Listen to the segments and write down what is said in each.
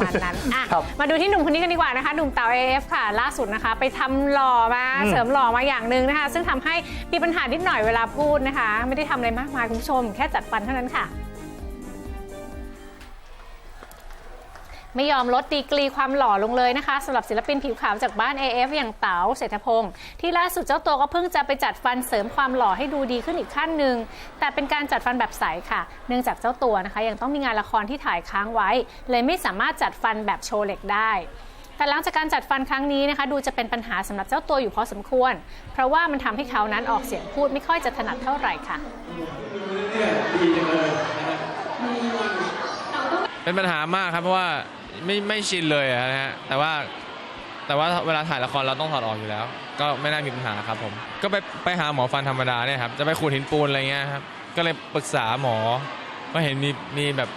มาณนั้นอะครับ มาดูที่หนุ่มคนนี้กันดีกว่านะคะหนุ่มเต๋า AF ค่ะ ล่าสุดนะคะ ไปทำหล่อมาอืมเสริมหล่อมาอย่างหนึ่งนะคะ ซึ่งทำให้มีปัญหานิดหน่อยเวลาพูดนะคะ ไม่ได้ทำอะไรมากมายคุณผู้ชม แค่จัดฟันเท่านั้นค่ะ ไม่ยอมลดดีกรีความหล่อลงเลยนะคะสำหรับศิลปินผิวขาวจากบ้าน AF อย่างเต๋าเศรษฐพงศ์ที่ล่าสุดเจ้าตัวก็เพิ่งจะไปจัดฟันเสริมความหล่อให้ดูดีขึ้นอีกขั้นหนึ่งแต่เป็นการจัดฟันแบบใสค่ะ เนื่องจากเจ้าตัวนะคะยังต้องมีงานละครที่ถ่ายค้างไว้ เลยไม่สามารถจัดฟันแบบโชว์เหล็กได้แต่หลังจากการจัดฟันครั้งนี้นะคะ ดูจะเป็นปัญหาสำหรับเจ้าตัวอยู่พอสมควร เพราะว่ามันทำให้เขานั้นออกเสียงพูดไม่ค่อยจะถนัดเท่าไหร่ค่ะ เป็นปัญหามากครับเพราะว่า ไม่ไม่ชินเลยอะนะฮะแต่ว่าแต่ว่าเวลาถ่ายละครเราต้องถอดออกอยู่แล้ว ก็ไม่น่ามีปัญหาครับผม ก็ไปไปหาหมอฟันธรรมดาเนี่ยครับจะไปขูดหินปูนอะไรเงี้ยครับก็เลยปรึกษาหมอ ก็เห็นมีมีแบบ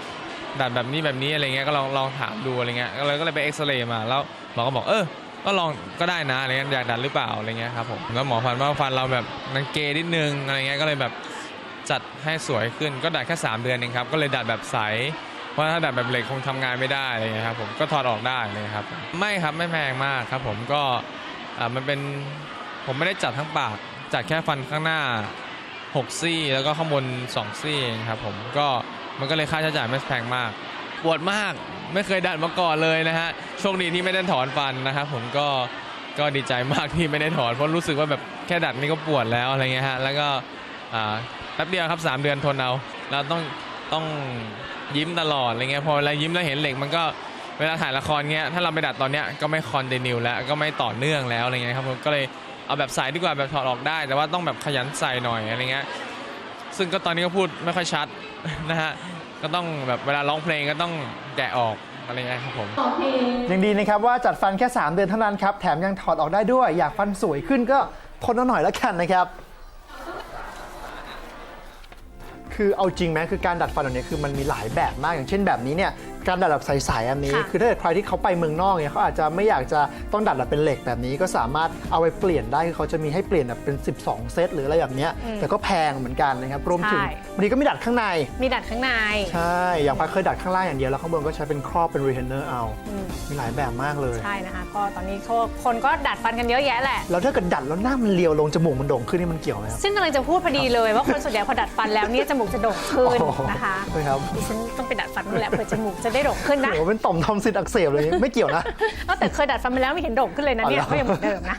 ดัดแบบนี้แบบนี้อะไรเงี้ยก็ลองลองถามดูอะไรเงี้ยก็เลยก็เลยไปเอ็กซเรย์มาแล้วหมอก็บอกเออก็ลองก็ได้นะอะไรเงี้ยอยากดัดหรือเปล่าอะไรเงี้ยครับผมแล้วหมอฟันว่าฟันเราแบบมันเกยนิดนึงอะไรเงี้ยก็เลยแบบจัดให้สวยขึ้นก็ดัดแค่สามเดือนเองครับก็เลยดัดแบบใส เพราะถ้าดัดแบบเหล็กคงทำงานไม่ได้อะไรเงี้ยครับผมก็ถอดออกได้เลยครับ ไม่ครับไม่แพงมากครับ ผมก็มันเป็นผมไม่ได้จัดทั้งปากจัดแค่ฟันข้างหน้า 6 ซี่ แล้วก็ข้างบน 2 ซี่เองครับผมก็มันก็เลยค่าใช้จ่ายไม่แพงมากปวดมากไม่เคยดัดมาก่อนเลยนะฮะโชคดีที่ไม่ได้ถอนฟันนะครับผมก็ก็ดีใจมากที่ไม่ได้ถอนเพราะรู้สึกว่าแบบแค่ดัดนี่ก็ปวดแล้วอะไรเงี้ยฮะแล้วก็แป๊บเดียวครับ 3 เดือนทนเอาเราต้อง ต้องยิ้มตลอดอะไรเงี้ยพอเวลายิ้มแล้วเห็นเหล็กมันก็เวลาถ่ายละครเงี้ยถ้าเราไปดัดตอนเนี้ยก็ไม่คอนเดนิวแล้วก็ไม่ต่อเนื่องแล้วอะไรเงี้ยครับผมก็เลยเอาแบบใส่ดีกว่าแบบถอดออกได้ แต่ว่าต้องแบบขยันใส่หน่อยอะไรเงี้ยซึ่งก็ตอนนี้ก็พูดไม่ค่อยชัดนะฮะก็ต้องแบบเวลาร้องเพลงก็ต้องแกะออกอะไรเงี้ยครับผมยังดีนะครับว่าจัดฟันแค่ 3 เดือนเท่านั้นครับแถมยังถอดออกได้ด้วย อยากฟันสวยขึ้นก็ทนหน่อยแล้วกันนะครับ คือเอาจริงไหมคือการดัดฟันแบบนี้คือมันมีหลายแบบมากอย่างเช่นแบบนี้เนี่ย การดัดแบบใสๆอันนี้ ค่ะคือถ้าเกิดใครที่เขาไปเมืองนอกเนี่ยเขาอาจจะไม่อยากจะต้องดัดแบบเป็นเหล็กแบบนี้ก็สามารถเอาไปเปลี่ยนได้คือเขาจะมีให้เปลี่ยนแบบเป็น 12 เซตหรืออะไรแบบเนี้ยแต่ก็แพงเหมือนกันนะครับรวมถึงใช่ บางทีก็มีดัดข้างใน มีดัดข้างใน ใช่ อย่างพักเคยดัดข้างล่างอย่างเดียวแล้วข้างบนก็ใช้เป็นครอบเป็นรีเทนเนอร์เอา อืม มีหลายแบบมากเลย ใช่นะคะก็ตอนนี้ก็คนก็ดัดฟันกันเยอะแยะแหละ แล้วถ้าเกิดดัดแล้วหน้ามันเรียวลงจมูกมันโด่งขึ้นนี่มันเกี่ยวไหมครับซึ่งกำลังจะพูดพอดีเลยว่าคนส่วนใหญ่พอดัดฟันแล้วเนี่ยจมูกจะโด่งขึ้นโอ้โหนะคะ ใช่ครับ ดิฉันต้องไปดัดฟันนั่นแหละเผื่อจมูกจะได้โด่งขึ้นนะโอ้โหเป็นต่อมทอมซินอักเสบเลย ไม่เกี่ยวนะเอ้าแต่เคยดัดฟันมาแล้วไม่เห็นโด่งขึ้นเลยนะเนี่ยอ๋อเหรอก็ยังเหมือนเดิมนะ